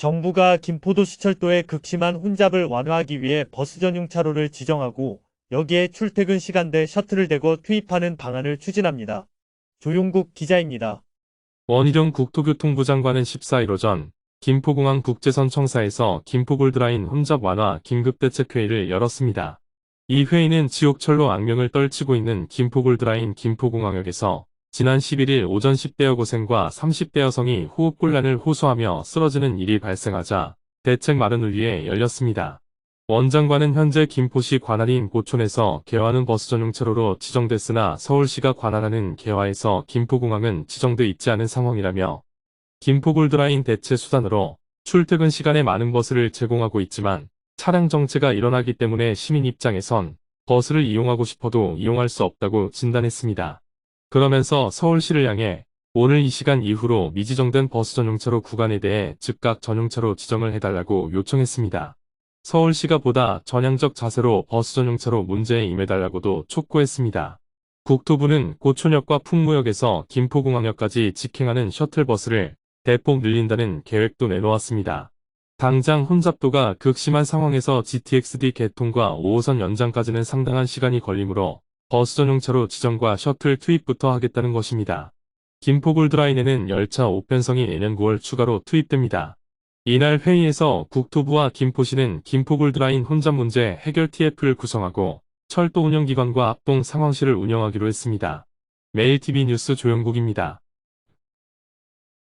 정부가 김포도시철도의 극심한 혼잡을 완화하기 위해 버스 전용 차로를 지정하고 여기에 출퇴근 시간대 셔틀을 대고 투입하는 방안을 추진합니다. 조용국 기자입니다. 원희룡 국토교통부 장관은 14일 오전 김포공항 국제선 청사에서 김포골드라인 혼잡 완화 긴급대책회의를 열었습니다. 이 회의는 지옥철로 악명을 떨치고 있는 김포골드라인 김포공항역에서 지난 11일 오전 10대 여고생과 30대 여성이 호흡곤란을 호소하며 쓰러지는 일이 발생하자 대책 마련을 위해 열렸습니다. 원 장관은 현재 김포시 관할인 고촌에서 개화는 버스 전용 차로로 지정됐으나 서울시가 관할하는 개화에서 김포공항은 지정돼 있지 않은 상황이라며 김포골드라인 대체 수단으로 출퇴근 시간에 많은 버스를 제공하고 있지만 차량 정체가 일어나기 때문에 시민 입장에선 버스를 이용하고 싶어도 이용할 수 없다고 진단했습니다. 그러면서 서울시를 향해 오늘 이 시간 이후로 미지정된 버스 전용차로 구간에 대해 즉각 전용차로 지정을 해달라고 요청했습니다. 서울시가 보다 전향적 자세로 버스 전용차로 문제에 임해달라고도 촉구했습니다. 국토부는 고촌역과 풍무역에서 김포공항역까지 직행하는 셔틀버스를 대폭 늘린다는 계획도 내놓았습니다. 당장 혼잡도가 극심한 상황에서 GTX-D 개통과 5호선 연장까지는 상당한 시간이 걸리므로 버스 전용차로 지정과 셔틀 투입부터 하겠다는 것입니다. 김포골드라인에는 열차 5편성이 내년 9월 추가로 투입됩니다. 이날 회의에서 국토부와 김포시는 김포골드라인 혼잡 문제 해결 TF를 구성하고 철도 운영기관과 합동 상황실을 운영하기로 했습니다. 매일TV 뉴스 조영국입니다.